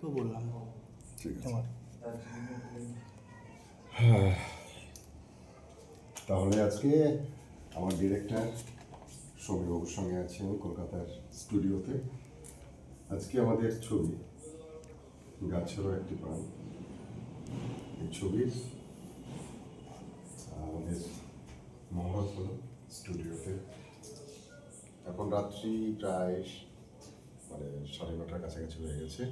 কেউ বললাম ঠিক আছে। তোমার। তাহলে আজকে আমার ডিরেক্টর সমীরবাবুর সঙ্গে আছি আমি কলকাতার স্টুডিওতে। আজকে আমাদের ছবি গাছেরও একটি প্রাণ। এই ছবির আমাদের মহরত হলো স্টুডিওতে। এখন রাত্রি প্রায় মানে সাড়ে নটার কাছাকাছি হয়ে গেছে।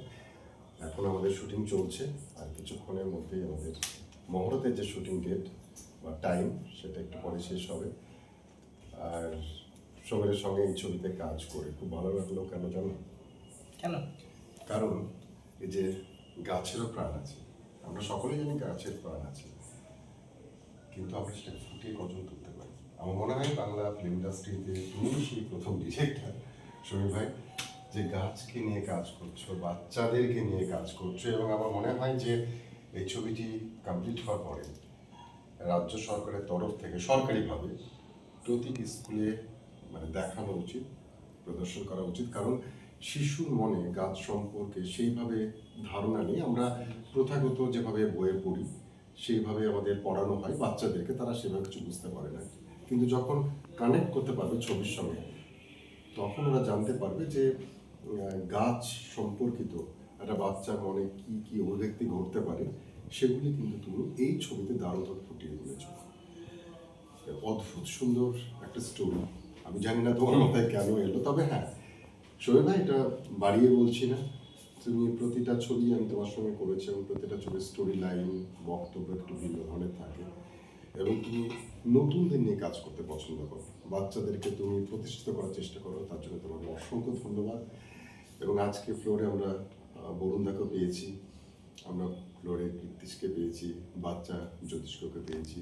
এখন আমাদের শুটিং চলছে আর কিছুক্ষণের মধ্যেই আমাদের মহরতের যে শুটিং ডেট বা টাইম সেটা একটু পরে শেষ হবে। আর সময়ের সঙ্গে এই ছবিতে কাজ করে খুব ভালো লাগল কেন জানো? কেন? কারণ এই যে গাছেরও প্রাণ আছে আমরা সকলেই জানি গাছের প্রাণ আছে কিন্তু আমরা সেটাকে ফুটিয়ে কজন তুলতে পারি? আমার মনে হয় বাংলা ফিল্ম ইন্ডাস্ট্রিতে তুমি সেই প্রথম ডিরেক্টর সমীর ভাই। যে গাছকে নিয়ে কাজ করছ, বাচ্চাদেরকে নিয়ে কাজ করছ, এবং আমার মনে হয় যে এই ছবিটি কমপ্লিট হওয়ার পরে রাজ্য সরকারের তরফ থেকে সরকারিভাবে প্রতিটি স্কুলে মানে দেখানো উচিত, প্রদর্শন করা উচিত। কারণ শিশুর মনে গাছ সম্পর্কে সেইভাবে ধারণা নেই। আমরা প্রথাগত যেভাবে বইয়ে পড়ি, সেইভাবে আমাদের পড়ানো হয়, বাচ্চাদেরকে তারা সেভাবে কিছু বুঝতে পারে না। কিন্তু যখন কানেক্ট করতে পারবে ছবির সঙ্গে, তখন ওরা জানতে পারবে যে গাছ সম্পর্কিত একটা বাচ্চার মনে কি কি অভিব্যক্তি ঘটতে পারে, সেগুলি কিন্তু তুমি এই ছবিতে দারুণ ফুটিয়ে তুলেছ। অদ্ভুত সুন্দর একটা স্টোরি আমি জানি না তোমার মাথায় কেন এলো, তবে হ্যাঁ শোয়ে না এটা বাড়িয়ে বলছি না। তুমি প্রতিটা ছবি আমি তোমার সঙ্গে করেছি এবং প্রতিটা ছবির স্টোরি লাইন বক্তব্য একটু ভিন্ন ধরনের থাকে। এবং তুমি নতুনদের নিয়ে কাজ করতে পছন্দ করো। বাচ্চাদেরকে তুমি প্রতিষ্ঠিত করার চেষ্টা করো, তার জন্য তোমাকে অসংখ্য ধন্যবাদ। এবং আজকে ফ্লোরে আমরা বরুণদাকে পেয়েছি। আমরা ফ্লোরে কীর্তিশকে পেয়েছি, বাচ্চা জ্যোতিষ্ককে পেয়েছি।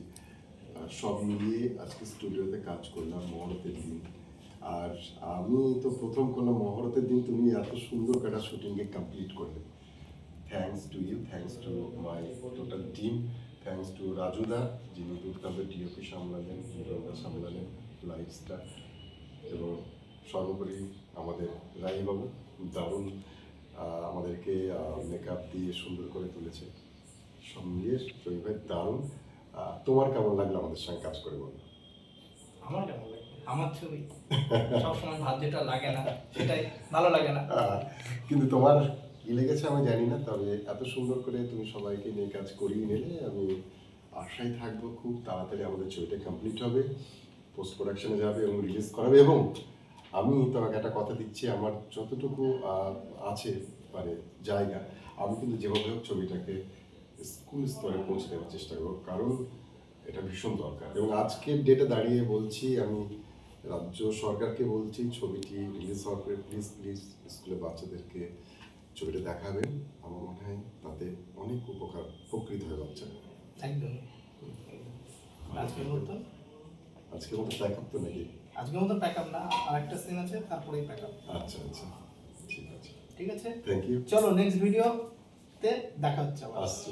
সব মিলিয়ে আজকে স্টুডিওতে কাজ করলাম মহরতের দিন। আর আমি তো প্রথম করলাম মহরতের দিন তুমি এত সুন্দর একটা শুটিংকে কমপ্লিট করলে। Thanks to you thanks to my total team thanks to রাজুদা, যিনি দুর্গাবে ডিওপি সামলালেন হিরোদা সামলালেন লাইফস্টার এবং সর্বোপরি আমাদের রাইবাবু দারুণ আমাদেরকে মেকআপ দিয়ে সুন্দর করে তুলেছে। সব মিলিয়ে শরীর ভাই দারুণ। তোমার কেমন লাগল আমাদের সঙ্গে কাজ করে বলো? আমার কেমন আমার ছবি। সবসময় ভাত যেটা লাগে না সেটাই ভালো লাগে না। কিন্তু তোমার কি লেগেছে আমি জানি না তবে এত সুন্দর করে তুমি সবাইকে নিয়ে কাজ করিয়ে নিলে আমি আশায় থাকব খুব তাড়াতাড়ি আমাদের ছবিটা কমপ্লিট হবে পোস্ট প্রোডাকশনে যাবে এবং রিলিজ করাবে এবং আমি তোমাকে একটা কথা দিচ্ছি আমার যতটুকু আছে মানে জায়গা আমি কিন্তু যেভাবে হোক ছবিটাকে স্কুল স্তরে পৌঁছে দেওয়ার চেষ্টা করব কারণ এটা ভীষণ দরকার। এবং আজকের ডেটে দাঁড়িয়ে বলছি আমি রাজ্য সরকারকে বলছি ছবিটি রিলিজ হওয়ার পরে প্লিজ প্লিজ স্কুলে বাচ্চাদেরকে ছবিটা দেখাবেন। আমার মনে হয় তাতে অনেক উপকার উপকৃত হয় বাচ্চারা। একদম আজকের মতন আজকে মতো আপ তো নাকি? আজকের মতো প্যাক আপ না আরেকটা সিন আছে তারপরেই প্যাক আপ আচ্ছা আচ্ছা। ঠিক আছে। ঠিক আছে? থ্যাংক ইউ চলো নেক্সট ভিডিওতে দেখা হচ্ছে আবার। আসছি।